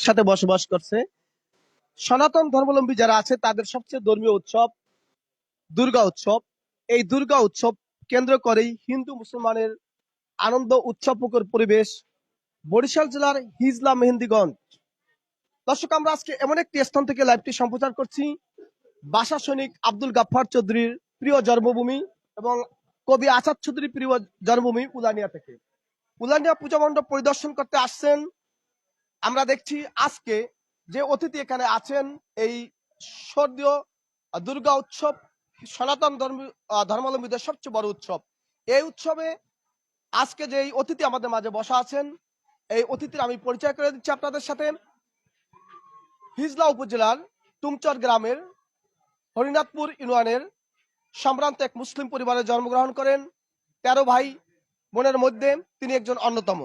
একসাথে বসবাস করছে। সনাতন ধর্মাবলম্বী যারা আছে, তাদের সবচেয়ে ধর্মীয় উৎসব দুর্গা উৎসব। এই দুর্গা উৎসব কেন্দ্র করেই হিন্দু মুসলমানের আনন্দ উৎসবমুখর পরিবেশ বরিশাল জেলার হিজলা মেহেন্দিগঞ্জ। দর্শক, আমরা আজকে এমন একটি স্থান থেকে লাইভটি সম্প্রচার করছি। বাসা সৈনিক আব্দুল গাফফার চৌধুরীর প্রিয় জন্মভূমি এবং কবি আসাদ চৌধুরীর প্রিয় জন্মভূমি উলানিয়া থেকে। উলানিয়া পূজা মণ্ডপ পরিদর্শন করতে আসছেন আমরা দেখছি আজকে যে অতিথি এখানে আছেন এই স্বর্গীয় দুর্গা উৎসব, সনাতন ধর্ম ধর্মাবলম্বীদের সবচেয়ে বড় উৎসব। এই উৎসবে আজকে যে অতিথি আমাদের মাঝে বসা আছেন, এই অতিথির আমি পরিচয় করে দিচ্ছি আপনাদের সাথে। হিজলা উপজেলার তুমচর গ্রামের হরিনাথপুর ইউনিয়নের সম্ভ্রান্ত এক মুসলিম পরিবারে জন্মগ্রহণ করেন। তেরো ভাই বোনের মধ্যে তিনি একজন অন্যতম।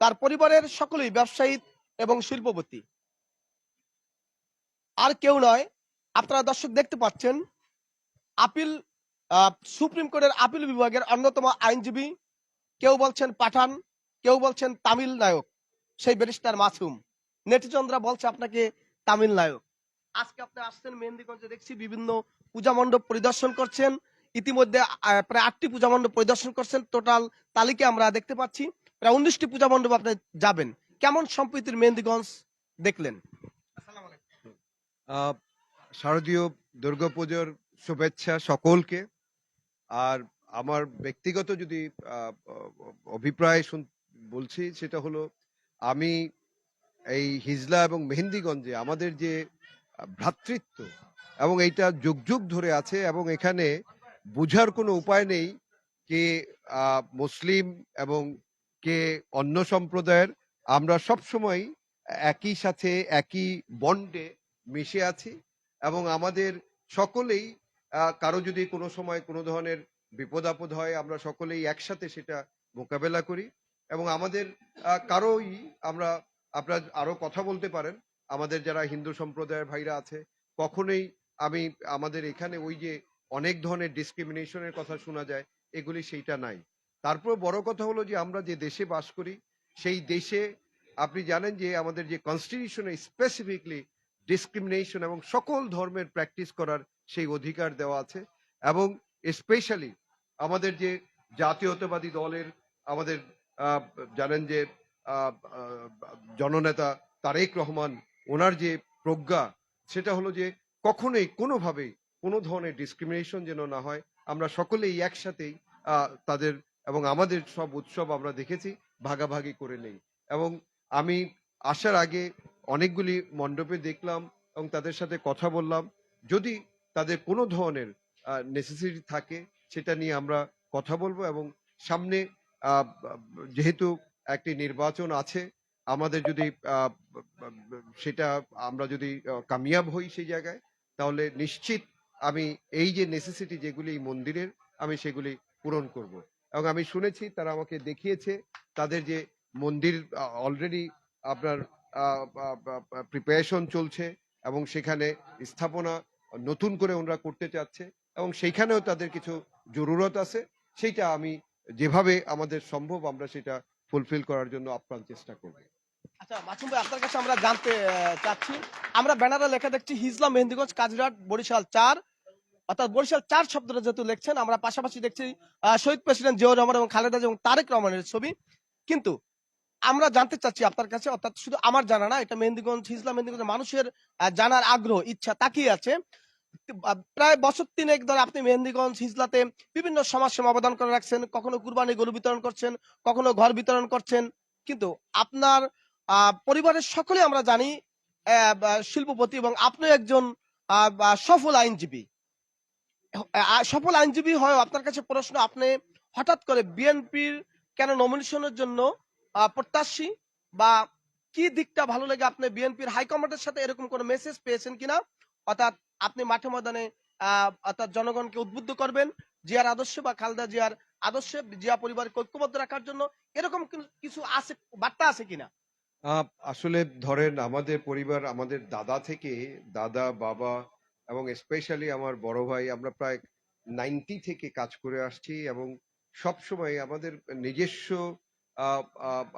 তার পরিবারের সকলেই ব্যবসায়ী এবং শিল্পপতি। আর কেউ নয়, আপনারা দর্শক দেখতে পাচ্ছেন, আপিল সুপ্রিম কোর্টের আপিল বিভাগের অন্যতম আইনজীবী, কেউ বলছেন পাঠান, কেউ বলছেন তামিল নায়ক, সেই ব্যারিস্টার মাসুম। নেটিজনরা বলছে আপনাকে তামিল নায়ক। আজকে আপনি আসছেন মেহেন্দিগঞ্জে, দেখছি বিভিন্ন পূজা মণ্ডপ পরিদর্শন করছেন। ইতিমধ্যে প্রায় আটটি পূজা মণ্ডপ পরিদর্শন করছেন। টোটাল তালিকা আমরা দেখতে পাচ্ছি। প্রায় উনিশটি পূজা মণ্ডপ আপনি যাবেন। কেমন সম্প্রীতির মেহেন্দিগঞ্জ দেখলেন? শারদীয় দুর্গাপুজোর শুভেচ্ছা সকলকে। আর আমার ব্যক্তিগত যদি অভিপ্রায় বলছি, সেটা হলো আমি এই হিজলা এবং মেহেন্দিগঞ্জে আমাদের যে ভ্রাতৃত্ব এবং এইটা যুগ যুগ ধরে আছে এবং এখানে বুঝার কোনো উপায় নেই কে মুসলিম এবং কে অন্য সম্প্রদায়ের আমরা সব সময় একই সাথে, একই বন্ডে মিশে আছি এবং আমাদের সকলেই কারও যদি কোনো সময় কোনো ধরনের বিপদ আপদ হয়, আমরা সকলেই একসাথে সেটা মোকাবেলা করি এবং আমাদের কারোই আমরা আপনার আরও কথা বলতে পারেন। আমাদের যারা হিন্দু সম্প্রদায়ের ভাইরা আছে, কখনোই আমি আমাদের এখানে ওই যে অনেক ধরনের ডিসক্রিমিনেশনের কথা শোনা যায়, এগুলি সেইটা নাই। তারপর বড় কথা হলো যে আমরা যে দেশে বাস করি সেই দেশে আপনি জানেন যে আমাদের যে কনস্টিটিউশনে স্পেসিফিকলি ডিসক্রিমিনেশন এবং সকল ধর্মের প্র্যাকটিস করার সেই অধিকার দেওয়া আছে এবং স্পেশালি আমাদের যে জাতীয়তাবাদী দলের আমাদের জানেন যে জননেতা তারেক রহমান, ওনার যে প্রজ্ঞা সেটা হলো যে কখনোই কোনোভাবেই কোনো ধরনের ডিসক্রিমিনেশন যেন না হয়। আমরা সকলেই একসাথেই তাদের এবং আমাদের সব উৎসব আমরা দেখেছি। ভাগাভাগি করে নেই। এবং আমি আসার আগে অনেকগুলি মণ্ডপে দেখলাম এবং তাদের সাথে কথা বললাম। যদি তাদের কোনো ধরনের নেসেসিটি থাকে, সেটা নিয়ে আমরা কথা বলব এবং সামনে যেহেতু একটি নির্বাচন আছে, আমাদের যদি সেটা আমরা যদি কামিয়াব হই সেই জায়গায়, তাহলে নিশ্চিত আমি এই যে নেসেসিটি যেগুলি এই মন্দিরের, আমি সেগুলি পূরণ করব। এবং আমি শুনেছি তারা আমাকে দেখিয়েছে তাদের যে মন্দির অলরেডি আপনার প্রিপারেশন চলছে এবং সেখানে স্থাপনা নতুন করে ওনারা করতে চাচ্ছে এবং সেইখানেও তাদের কিছু জরুরত আছে। সেইটা আমি যেভাবে আমাদের সম্ভব আমরা সেটা ফুলফিল করার জন্য আপ্রাণ চেষ্টা করব। আচ্ছা আপনার কাছে আমরা জানতে চাচ্ছি। আমরা ব্যানারে লেখা দেখছি হিজলা মেহেন্দিগঞ্জ কাজিরাট বরিশাল চার। অর্থাৎ বরিশাল চার শব্দটা যেহেতু লিখছেন, আমরা পাশাপাশি দেখছি শহীদ প্রেসিডেন্ট জিয়াউর রহমান এবং খালেদা এবং তারেক রহমানের ছবি। কিন্তু আমরা জানতে চাচ্ছি আপনার কাছে, অর্থাৎ শুধু আমার জানা না, এটা মেহেন্দিগঞ্জ, হিজলা মেহেন্দিগঞ্জ মানুষের জানার আগ্রহ, ইচ্ছা, তাকিয়ে আছে। প্রায় বছর তিনেক ধরে আপনি মেহেন্দিগঞ্জ, হিজলাতে বিভিন্ন সমাজ সেবা অবদান করে রাখছেন, কখনো কুরবানি, গরু বিতরণ করছেন, কখনো ঘর বিতরণ করছেন। কিন্তু আপনার পরিবারের সকলে আমরা জানি শিল্পপতি এবং আপনি একজন সফল আইনজীবী। সফল আইনজীবী হয় আপনার কাছে প্রশ্ন, আপনি হঠাৎ করে বিএনপির কেন নমিনেশনের জন্য প্রত্যাশী বা কি দিকটা ভালো লাগে আপনি বিএনপির হাইকমান্ডের সাথে এরকম কোনো মেসেজ পেয়েছেন কিনা? অর্থাৎ আপনি মাঠে ময়দানে অর্থাৎ জনগণকে উদ্বুদ্ধ করবেন জিয়ার আদর্শ বা খালদা জিয়ার আদর্শে জিয়া পরিবারকে ঐক্যবদ্ধ রাখার জন্য এরকম কিছু আছে, বার্তা আছে কিনা? আসলে ধরেন আমাদের পরিবার, আমাদের দাদা থেকে দাদা, বাবা এবং স্পেশালি আমার বড় ভাই, আমরা প্রায় নাইনটি থেকে কাজ করে আসছি এবং সব সময় আমাদের নিজস্ব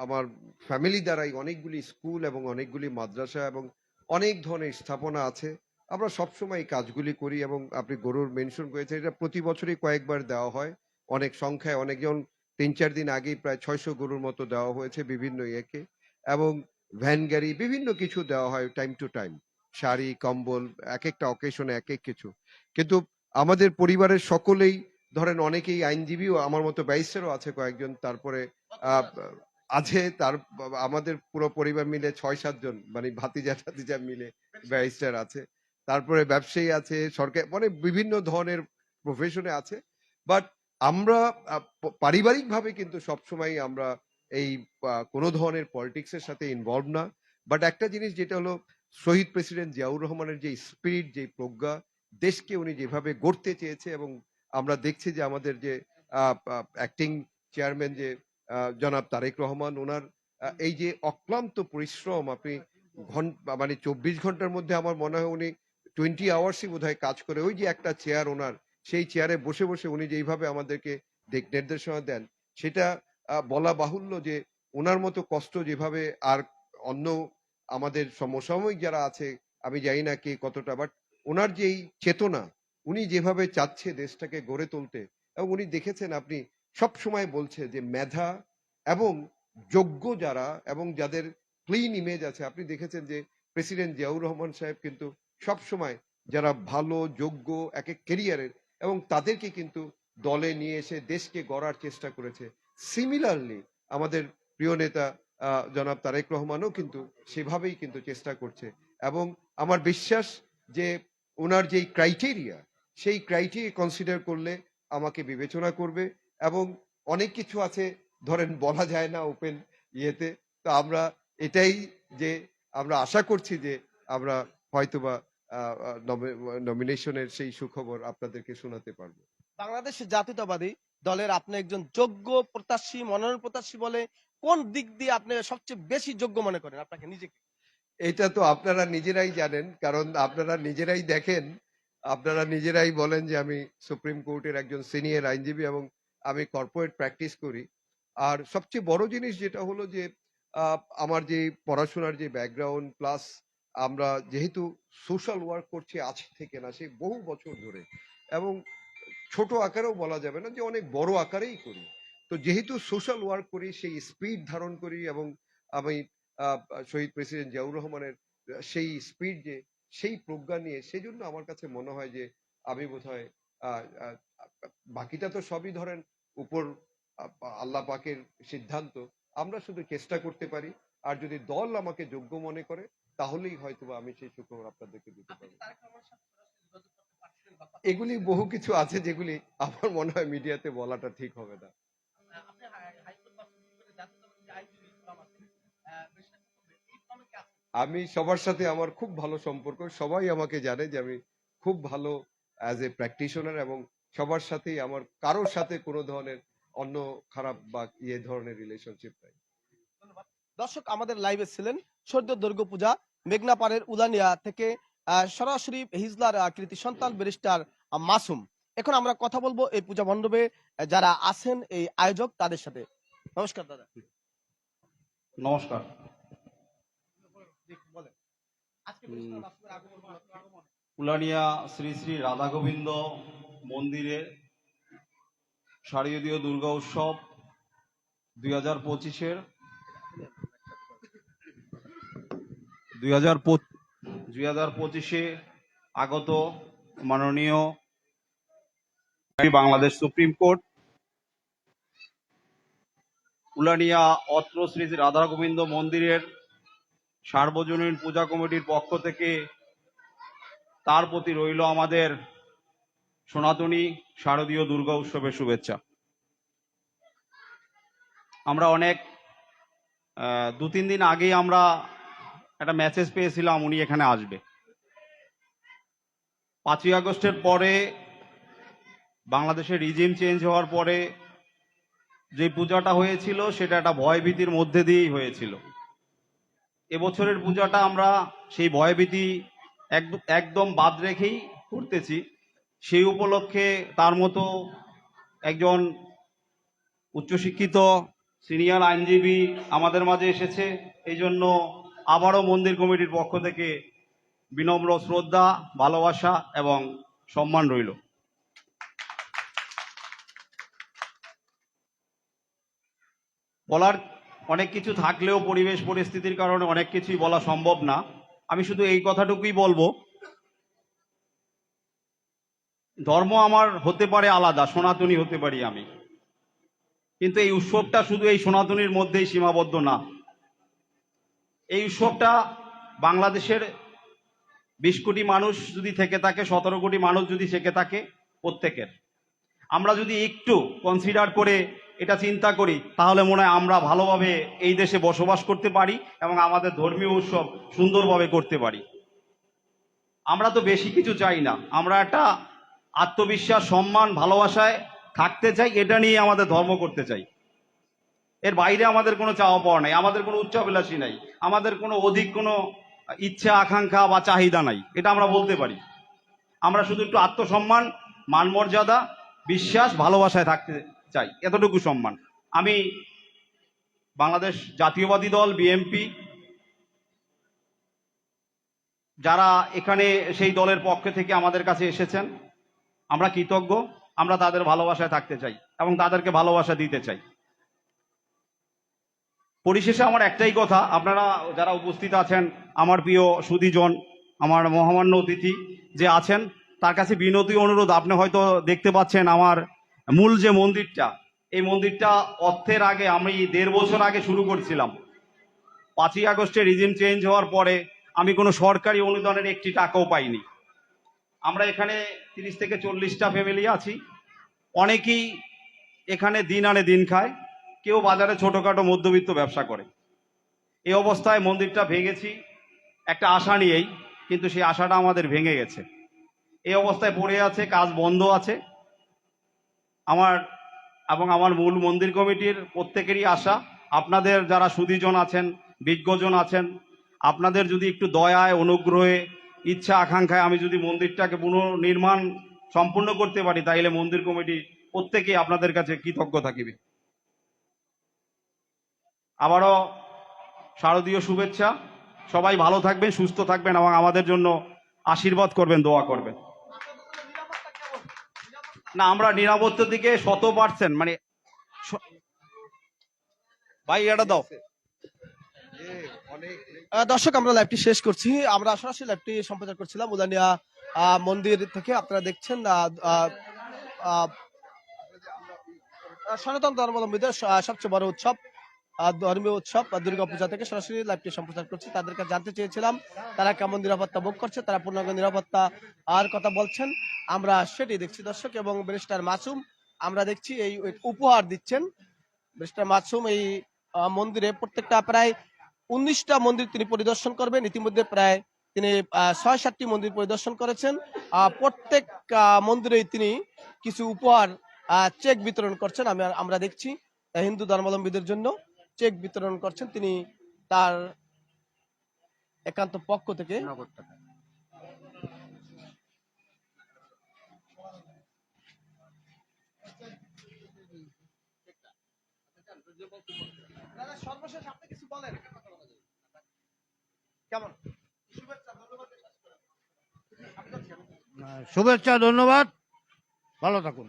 আমার ফ্যামিলি দ্বারাই অনেকগুলি স্কুল এবং অনেকগুলি মাদ্রাসা এবং অনেক ধরনের স্থাপনা আছে। আমরা সবসময় কাজগুলি করি এবং আপনি গরুর মেনশন করেছেন, এটা প্রতি বছরই কয়েকবার দেওয়া হয়। অনেক সংখ্যায় অনেকজন তিন চার দিন আগেই প্রায় ছয়শো গরুর মতো দেওয়া হয়েছে বিভিন্ন ইয়েকে এবং ভ্যান গাড়ি বিভিন্ন কিছু দেওয়া হয় টাইম টু টাইম শাড়ি, কম্বল এক একটা অকেশনে এক এক কিছু। কিন্তু আমাদের পরিবারের সকলেই, ধরেন অনেকেই আইনজীবীও, আমার মতো ব্যারিস্টারও আছে কয়েকজন, তারপরে আছে, তার, আমাদের পুরো পরিবার মিলে ছয় সাতজন মানে ভাতিজা, টাতিজা মিলে ব্যারিস্টার আছে। তারপরে ব্যবসায়ী আছে, সরকার মানে বিভিন্ন ধরনের প্রফেশনে আছে। বাট আমরা পারিবারিক ভাবে কিন্তু সবসময় আমরা এই কোনো ধরনের পলিটিক্সের সাথে ইনভলভ না। বাট একটা জিনিস যেটা হলো শহীদ প্রেসিডেন্ট জিয়াউর রহমানের যে স্পিরিট, যে প্রজ্ঞা, দেশকে উনি যেভাবে গড়তে চেয়েছে এবং আমরা দেখছি যে আমাদের যে অ্যাক্টিং চেয়ারম্যান যে জনাব তারেক রহমান ওনার এই যে অক্লান্ত পরিশ্রম আপনি ঘণ্টা মানে চব্বিশ ঘণ্টার মধ্যে আমার মনে হয় উনি টোয়েন্টি আওয়ার্সই বোধহয় কাজ করে, ওই যে একটা চেয়ার ওনার, সেই চেয়ারে বসে বসে উনি যেইভাবে আমাদেরকে দিক নির্দেশনা দেন, সেটা বলা বাহুল্য যে ওনার মতো কষ্ট যেভাবে আর অন্য আমাদের সমসাময়িক যারা আছে, আমি জানি না কে কতটা বাট ওনার যেই চেতনা, উনি যেভাবে চাচ্ছে দেশটাকে গড়ে তুলতে, এবং উনি দেখেছেন আপনি সব সময় বলছে যে মেধা এবং যোগ্য যারা এবং যাদের ক্লিন ইমেজ আছে, আপনি দেখেছেন যে প্রেসিডেন্ট জিয়াউর রহমান সাহেব কিন্তু সব সময় যারা ভালো, যোগ্য, এক এক কেরিয়ারের এবং তাদেরকে কিন্তু দলে নিয়ে এসে দেশকে গড়ার চেষ্টা করেছে। সিমিলারলি আমাদের প্রিয় নেতা জনাব তারেক রহমানও কিন্তু সেভাবেই কিন্তু চেষ্টা করছে। এবং আমার বিশ্বাস যে ওনার যেই ক্রাইটেরিয়া সেই ক্রাইটেরিয়া কনসিডার করলে আমাকে বিবেচনা করবে এবং অনেক কিছু আছে, ধরেন বলা যায় না ওপেন ইয়েতে, তো আমরা এটাই যে আমরা আশা করছি যে আমরা হয়তোবা নমিনেশনের সেই সুখবর আপনাদেরকে শোনাতে পারব। বাংলাদেশ জাতীয়তাবাদী দলের আপনি একজন যোগ্য প্রত্যাশী মনোনয়ন প্রত্যাশী বলে কোন দিক দিয়ে আপনি সবচেয়ে বেশি যোগ্য মনে করেন আপনাকে, নিজেকে? এটা তো আপনারা নিজেরাই জানেন, কারণ আপনারা নিজেরাই দেখেন, আপনারা নিজেরাই বলেন যে আমি সুপ্রিম কোর্টের একজন সিনিয়র আইনজীবী এবং আমি কর্পোরেট প্র্যাকটিস করি। আর সবচেয়ে বড় জিনিস যেটা হলো যে আমার যে পড়াশোনার যে ব্যাকগ্রাউন্ড, প্লাস আমরা যেহেতু সোশ্যাল ওয়ার্ক করছি আজ থেকে না সেই বহু বছর ধরে, এবং ছোট আকারেও বলা যাবে না যে অনেক বড় আকারেই করি। তো যেহেতু সোশ্যাল ওয়ার্ক করি সেই স্পিড ধারণ করি এবং আমি শহীদ প্রেসিডেন্ট জিয়াউর রহমানের সেই স্পিড যে সেই প্রজ্ঞা নিয়ে সেই জন্য আমার কাছে মনে হয় যে আমি বোধহয় আহ, আহ, বাকিটা তো সবই ধরেন উপর আল্লাহ পাকের সিদ্ধান্ত। আমরা শুধু চেষ্টা করতে পারি আর যদি দল আমাকে যোগ্য মনে করে তাহলেই হয়তোবা আমি সেই সুখবর আপনাদেরকে দিতে পারি এগুলি বহু কিছু আছে যেগুলি আমার মনে হয় মিডিয়াতে বলাটা ঠিক হবে না। আমি সবার সাথে আমার খুব ভালো সম্পর্ক। সবাই আমাকে জানে যে আমি খুব ভালো অ্যাজ এ প্র্যাকটিশনার এবং সবার সাথেই আমার কারোর সাথে কোনো ধরনের অন্য খারাপ বা ইয়ে ধরনের রিলেশনশিপ নাই। দর্শক আমাদের লাইভে ছিলেন সদ্য দুর্গা পূজা মেঘনাপাড়ের উলানিয়া থেকে আহ, সরাসরি হিজলার কৃতি সন্তান ব্যারিস্টার মাসুম। এখন আমরা কথা বলব এই পূজা মণ্ডপে যারা আছেন এই আয়োজক তাদের সাথে। নমস্কার দাদা। নমস্কার। উলানিয়া শ্রী শ্রী রাধা গোবিন্দ মন্দিরে শারদীয় দুর্গা উৎসব দুই হাজার পঁচিশের দুই হাজার দুই হাজার পঁচিশে আগত মাননীয় বাংলাদেশ সুপ্রিম কোর্ট উলানিয়া অত্র শ্রী শ্রী রাধা গোবিন্দ মন্দিরের সার্বজনীন পূজা কমিটির পক্ষ থেকে তার প্রতি রইল আমাদের সনাতনী শারদীয় দুর্গা উৎসবের শুভেচ্ছা। আমরা অনেক দু তিন দিন আগেই আমরা একটা মেসেজ পেয়েছিলাম উনি এখানে আসবে। পাঁচই আগস্টের পরে বাংলাদেশের রিজিম চেঞ্জ হওয়ার পরে যে পূজাটা হয়েছিল সেটা একটা ভয়ভীতির মধ্যে দিয়েই হয়েছিল। এবছরের পূজাটা আমরা সেই ভয়ভীতি একদম বাদ রেখেই করতেছি সেই উপলক্ষে তার মতো একজন উচ্চশিক্ষিত সিনিয়র আইনজীবী আমাদের মাঝে এসেছে। এই জন্য আবারও মন্দির কমিটির পক্ষ থেকে বিনম্র শ্রদ্ধা, ভালোবাসা এবং সম্মান রইল। বলার অনেক কিছু থাকলেও পরিবেশ পরিস্থিতির কারণে অনেক কিছুই বলা সম্ভব না। আমি শুধু এই কথাটুকুই বলব। ধর্ম আমার হতে পারে আলাদা, সনাতনী হতে পারি আমি। কিন্তু এই উৎসবটা শুধু এই সনাতনীর মধ্যেই সীমাবদ্ধ না। এই উৎসবটা বাংলাদেশের বিশ কোটি মানুষ যদি থেকে থাকে, সতেরো কোটি মানুষ যদি থেকে থাকে, প্রত্যেকের। আমরা যদি একটু কনসিডার করে এটা চিন্তা করি, তাহলে মনে হয় আমরা ভালোভাবে এই দেশে বসবাস করতে পারি এবং আমাদের ধর্মীয় উৎসব সুন্দরভাবে করতে পারি। আমরা তো বেশি কিছু চাই না, আমরা একটা আত্মবিশ্বাস, সম্মান, ভালোবাসায় থাকতে চাই, এটা নিয়ে আমাদের ধর্ম করতে চাই। এর বাইরে আমাদের কোনো চাওয়া পাওয়া নাই, আমাদের কোনো উচ্চাভিলাষী নাই, আমাদের কোনো অধিক কোনো ইচ্ছা, আকাঙ্ক্ষা বা চাহিদা নাই, এটা আমরা বলতে পারি। আমরা শুধু একটু আত্মসম্মান মান মর্যাদা বিশ্বাস, ভালোবাসায় থাকতে চাই, এতটুকু সম্মান। আমি বাংলাদেশ জাতীয়বাদী দল, বিএমপি, যারা এখানে সেই দলের পক্ষ থেকে আমাদের কাছে এসেছেন, আমরা কৃতজ্ঞ, আমরা তাদের ভালোবাসায় থাকতে চাই এবং তাদেরকে ভালোবাসা দিতে চাই। পরিশেষে আমার একটাই কথা, আপনারা যারা উপস্থিত আছেন, আমার প্রিয় সুদীজন আমার মহামান্য অতিথি যে আছেন, তার কাছে বিনতি, অনুরোধ, আপনি হয়তো দেখতে পাচ্ছেন আমার মূল যে মন্দিরটা, এই মন্দিরটা অর্থের আগে আমি দেড় বছর আগে শুরু করছিলাম। পাঁচই আগস্টে রিজিম চেঞ্জ হওয়ার পরে আমি কোনো সরকারি অনুদানের একটি টাকাও পাইনি। আমরা এখানে তিরিশ থেকে চল্লিশটা ফ্যামিলি আছি। অনেকেই এখানে দিন আনে দিন খায়। কেউ বাজারে ছোটোখাটো মধ্যবিত্ত ব্যবসা করে। এই অবস্থায় মন্দিরটা ভেঙেছি। একটা আশা নিয়েই, কিন্তু সেই আশাটা আমাদের ভেঙে গেছে। এই অবস্থায় পড়ে আছে, কাজ বন্ধ আছে। আমার এবং আমার মূল মন্দির কমিটির প্রত্যেকেরই আশা, আপনাদের যারা সুদীজন আছেন, বিজ্ঞজন আছেন, আপনাদের যদি একটু দয়ায়, অনুগ্রহে, ইচ্ছা, আকাঙ্ক্ষায় আমি যদি মন্দিরটাকে পুনর্নির্মাণ সম্পূর্ণ করতে পারি, তাইলে মন্দির কমিটি প্রত্যেকেই আপনাদের কাছে কৃতজ্ঞ থাকিবে। আবারও শারদীয় শুভেচ্ছা। সবাই ভালো থাকবেন, সুস্থ থাকবেন এবং আমাদের জন্য আশীর্বাদ করবেন, দোয়া করবেন। না, আমরা নিরাপত্তার দিকে শত পার্সেন্ট মানে ভাই, এটা দাও। দর্শক, আমরা লাইভটি শেষ করছি। আমরা সরাসরি লাইভটি সম্প্রচার করছিলাম উদানিয়া মন্দির থেকে। আপনারা দেখছেন সনাতন ধর্মাবলম্বীদের সবচেয়ে বড় উৎসব। ধর্মীয় উৎসব আহ, দুর্গাপূজা থেকে সরাসরি লাইভটি সম্প্রচার করছি। তাদেরকে জানতে চেয়েছিলাম তারা কেমন নিরাপত্তা ভোগ করছে তারা পূর্ণাঙ্গ নিরাপত্তা আর কথা বলছেন। আমরা সেটি দেখছি দর্শক এবং ব্যারিস্টার মাসুম আমরা দেখছি এই উপহার দিচ্ছেন। ব্যারিস্টার মাসুম এই মন্দিরে প্রত্যেকটা প্রায় উনিশটা মন্দির তিনি পরিদর্শন করবেন। ইতিমধ্যে প্রায় তিনি ছয় সাতটি মন্দির পরিদর্শন করেছেন। প্রত্যেক মন্দিরেই তিনি কিছু উপহার চেক বিতরণ করছেন। আমি আমরা দেখছি হিন্দু ধর্মাবলম্বীদের জন্য। চেক বিতরণ করছেন তিনি তার একান্ত পক্ষ থেকে। সর্বশেষ আপনি কিছু বলেন। কেমন? শুভেচ্ছা ধন্যবাদ। ভালো থাকুন।